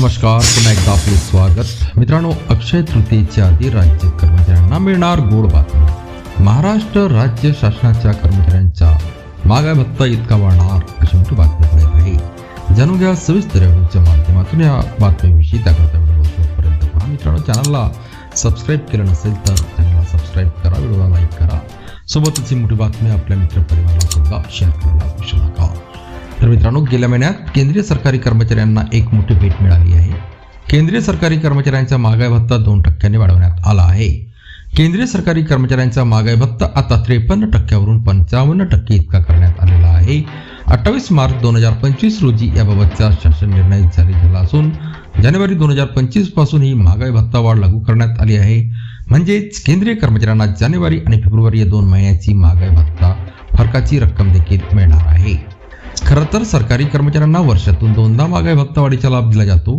नमस्कार पुन्हा एकदा आपले स्वागत. मित्रांनो अक्षय तृतीयेच्या आधी राज्य कर्मचाऱ्यांना मिळणार गोड बातमी. महाराष्ट्र राज्य शासनाच्या कर्मचाऱ्यांच्या मागा भत्ता इतका वाढणार अशी मोठी बातमी पुढे आहे. जाणून घ्या सविस्तर व्हिडिओच्या माध्यमातून या बातमीविषयी त्याकरता व्हिडिओ शेवटपर्यंत पहा. मित्रांनो चॅनलला सबस्क्राईब केलं नसेल तर चॅनलला सबस्क्राईब करा व्हिडिओला लाईक करा. सोबतच ही मोठी बातमी आपल्या मित्रपरिवाराला सुद्धा शेअर करायला विसरू नका. तर मित्रांनो गेल्या महिन्यात केंद्रीय सरकारी कर्मचाऱ्यांना एक मोठी भेट मिळाली आहे. केंद्रीय सरकारी कर्मचाऱ्यांचा महागाई भत्ता दोन टक्क्यांनी वाढवण्यात आला आहे. केंद्रीय सरकारी कर्मचाऱ्यांचा महागाई भत्ता आता त्रेपन्न टक्क्यावरून पंचावन्न टक्के इतका करण्यात आलेला आहे. अठ्ठावीस मार्च दोन हजार पंचवीस रोजी याबाबतचा शासन निर्णय जारी झाला असून जानेवारी दोन हजार पंचवीसपासून ही महागाई भत्ता वाढ लागू करण्यात आली आहे. म्हणजेच केंद्रीय कर्मचाऱ्यांना जानेवारी आणि फेब्रुवारी या दोन महिन्याची महागाई भत्ता फरकाची रक्कम देखील मिळणार आहे. खरं तर सरकारी कर्मचाऱ्यांना वर्षातून दोनदा महागाई भत्तावाढीचा लाभ दिला जातो.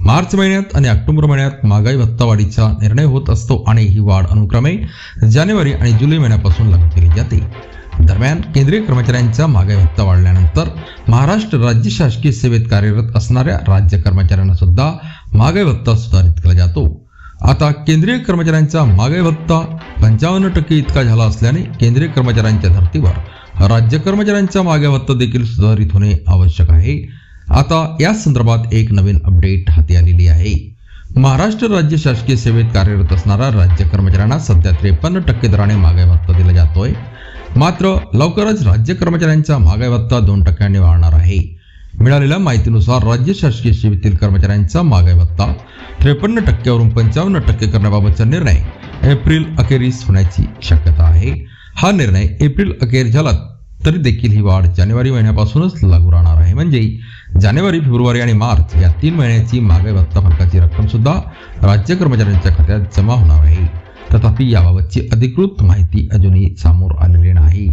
मार्च महिन्यात आणि ऑक्टोबर महिन्यात महागाई भत्तावाढीचा निर्णय होत असतो आणि ही वाढ अनुक्रमे जानेवारी आणि जुलै महिन्यापासून लागू केली जाते. दरम्यान केंद्रीय कर्मचाऱ्यांचा महागाई भत्ता वाढल्यानंतर महाराष्ट्र राज्य शासकीय सेवेत कार्यरत असणाऱ्या राज्य कर्मचाऱ्यांना सुद्धा महागाई भत्ता सुधारित केला जातो. आता केंद्रीय कर्मचाऱ्यांचा महागाई भत्ता पंचावन्न टक्के इतका झाला असल्याने केंद्रीय कर्मचाऱ्यांच्या धर्तीवर राज्य कर्मचाऱ्यांचा महागाई भत्ता देखील सुधारित होणे आवश्यक आहे. आता या संदर्भात एक नवीन अपडेट हाती आलेली आहे. महाराष्ट्र राज्य शासकीय सेवेत कार्यरत असणाऱ्या राज्य कर्मचाऱ्यांना सध्या त्रेपन्न टक्के दराने महागाई भत्ता दिला जातोय. मात्र लवकरच राज्य कर्मचाऱ्यांचा महागाई भत्ता दोन टक्क्यांनी वाढणार आहे. मिळालेल्या माहितीनुसार राज्य शासकीय सेवेतील कर्मचाऱ्यांचा महागाई भत्ता त्रेपन्न टक्क्यावरून पंचावन्न टक्के करण्याबाबतचा निर्णय एप्रिल अखेरीस होण्याची शक्यता आहे. हा निर्णय एप्रिल अखेर झाला तरी देखील ही वाढ जानेवारी महिन्यापासूनच लागू राहणार आहे. म्हणजे जानेवारी फेब्रुवारी आणि मार्च या तीन महिन्याची मागे भत्ता फरकाची रक्कम सुद्धा राज्य कर्मचाऱ्यांच्या खात्यात जमा होणार आहे. तथापि याबाबतची अधिकृत माहिती अजूनही समोर आलेली नाही.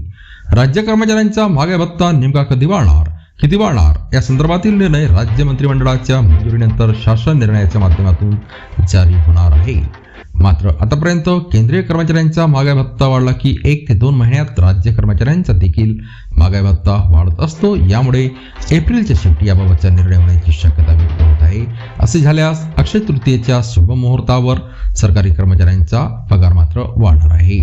राज्य कर्मचाऱ्यांचा मागे भत्ता नेमका कधी वाढणार किती वाढणार या संदर्भातील निर्णय राज्य मंत्रिमंडळाच्या मंजुरीनंतर शासन निर्णयाच्या माध्यमातून जारी होणार आहे. मात्र आतापर्यंत केंद्रीय कर्मचाऱ्यांचा महागाई भत्ता वाढला की एक ते दोन महिन्यात राज्य कर्मचाऱ्यांचा देखील महागाई भत्ता वाढत असतो. यामुळे एप्रिलच्या शेवटी याबाबतचा निर्णय होण्याची शक्यता व्यक्त होत आहे. असे झाल्यास अक्षय तृतीयेच्या शुभ मुहूर्तावर सरकारी कर्मचाऱ्यांचा पगार मात्र वाढणार आहे.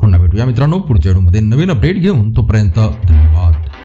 पुन्हा भेटूया मित्रांनो पुढच्या व्हिडिओमध्ये नवीन अपडेट घेऊन तोपर्यंत धन्यवाद.